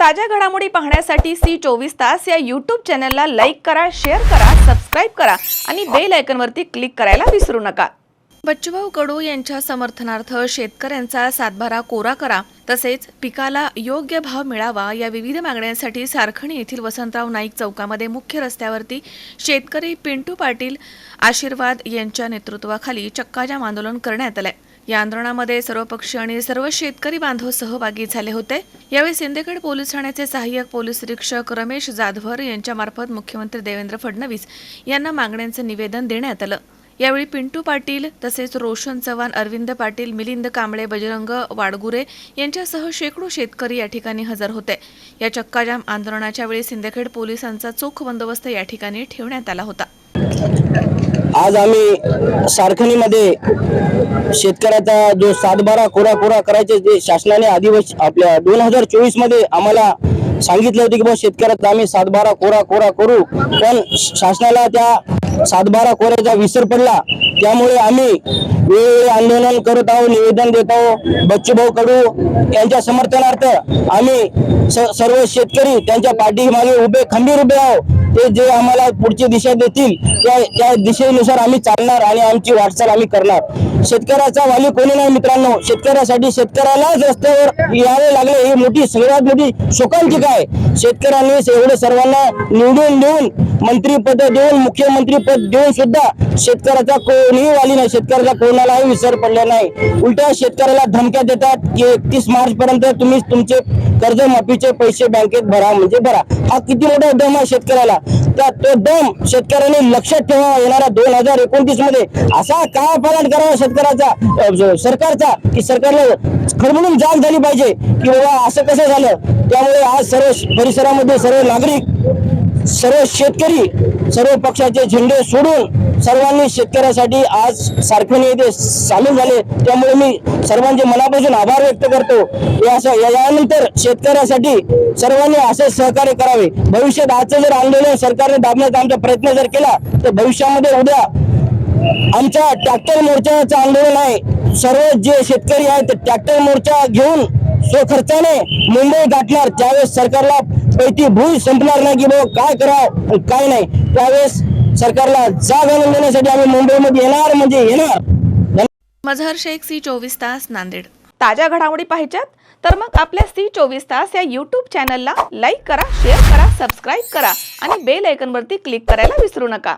ताज्या घडामोडी पाहण्यासाठी सी चोवीस तास या यूट्यूब चॅनलला लाईक करा शेअर करा सबस्क्राईब करा आणि बेल आयकनवरती क्लिक करायला विसरू नका. बच्चूभाऊ कडू यांच्या समर्थनार्थ शेतकऱ्यांचा सातबारा कोरा करा. तसेच पिकाला योग्य भाव मिळावा या विविध मागण्यांसाठी सारखणी येथील वसंतराव नाईक चौकामध्ये मुख्य रस्त्यावरती शेतकरी पिंटू पाटील आशीर्वाद यांच्या नेतृत्वाखाली चक्काजाम आंदोलन करण्यात आलंय. या आंदोलनामध्ये सर्व पक्षी आणि सर्व शेतकरी बांधव सहभागी झाले होते. यावेळी सिंदखेड पोलीस ठाण्याचे सहाय्यक पोलीस निरीक्षक रमेश जाधवर यांच्यामार्फत मुख्यमंत्री देवेंद्र फडणवीस यांना मागण्यांचं निवेदन देण्यात आलं. यावेळी पिंटू पाटील तसेच रोशन चव्हाण अरविंद पाटील मिलिंद कांबळे बजरंग वाडगुरे यांच्यासह शेकडो शेतकरी या ठिकाणी हजर होते. या चक्काजाम आंदोलनाच्या वेळी सिंदखेड पोलिसांचा चोख बंदोबस्त या ठिकाणी ठेवण्यात आला होता. आज आम्ही सारखणीमध्ये शेतकऱ्याचा जो सातबारा कोरा कोरा करायचे जे शासनाने आदिवासी आपल्या दोन हजार चोवीसमध्ये आम्हाला सांगितले होते की बा शेतकऱ्याचा आम्ही सातबारा कोरा कोरा करू. पण शासनाला त्या सातबारा कोऱ्याचा विसर पडला. त्यामुळे आम्ही वेळोवेळी आंदोलन करत आहोत निवेदन देत आहोत बच्चूभाऊ कडू यांच्या समर्थनार्थ आम्ही स- सर्व शेतकरी त्यांच्या पाठीमागे उभे खंबीर उभे आहोत. ते जे आम्हाला पुढची दिशा देतील त्या त्या दिशेनुसार आम्ही चालणार आणि आमची वाटचाल आम्ही करणार. शेतकऱ्याचा वाली कोणी नाही मित्रांनो. शेतकऱ्यासाठी शेतकऱ्यालाच रस्त्यावर यावे लागले. ही मोठी सगळ्यात मोठी शोकांतिका आहे. शेतकऱ्यांनी एवढे सर्वांना निवडून देऊन मंत्रीपद देऊन मुख्यमंत्री पद देऊन सुद्धा शेतकऱ्याचा कोणीही वाली नाही. शेतकऱ्याचा कोणालाही विसर पडला नाही. उलट्या शेतकऱ्याला धमक्या देतात की एकतीस मार्च पर्यंत तुम्ही तुमचे कर्जमाफीचे पैसे बँकेत भरा म्हणजे भरा. हा किती मोठा उद्यम आहे शेतकऱ्याला. तर तो दम शेतकऱ्यांनी लक्षात ठेवा. येणाऱ्या दोन हजार एकोणतीसमध्ये असा काय पालन करावा शेतकऱ्याचा सरकारचा की सरकारला खडबडून जाग झाली पाहिजे की बाबा असं कसं झालं? त्यामुळे आज सर्व परिसरामध्ये सर्व नागरिक सर्व शेतकरी सर्व पक्षाचे झेंडे सोडून सर्वांनी शेतकऱ्यासाठी आज सारखणी येथे सामील झाले. त्यामुळे मी सर्वांचे मनापासून आभार व्यक्त करतो. या यानंतर शेतकऱ्यासाठी सर्वांनी असे सहकार्य करावे. भविष्यात आजचं जर आंदोलन सरकारने दाबण्याचा आमचा प्रयत्न जर केला तर भविष्यामध्ये उद्या आमच्या ट्रॅक्टर मोर्चाचं आंदोलन आहे. सर्व जे शेतकरी आहेत ट्रॅक्टर मोर्चा घेऊन स्वखर्चाने मुंबई गाठणार. त्यावेळेस सरकारला पैती भूल संपणार नाही की बाबा काय करावं? आणि काय नाही. त्यावेळेस सरकारला जाग आणून देण्यासाठी आम्ही मुंबईमध्ये येणार म्हणजे येणार. मझहर शेख सी चोवीस तास नांदेड. ताज्या घडामोडी पाहिजेत? तर मग आपल्या सी चोवीस तास या यूट्यूब चॅनलला लाईक करा शेअर करा सबस्क्राईब करा आणि बेल आयकॉनवरती क्लिक करायला विसरू नका.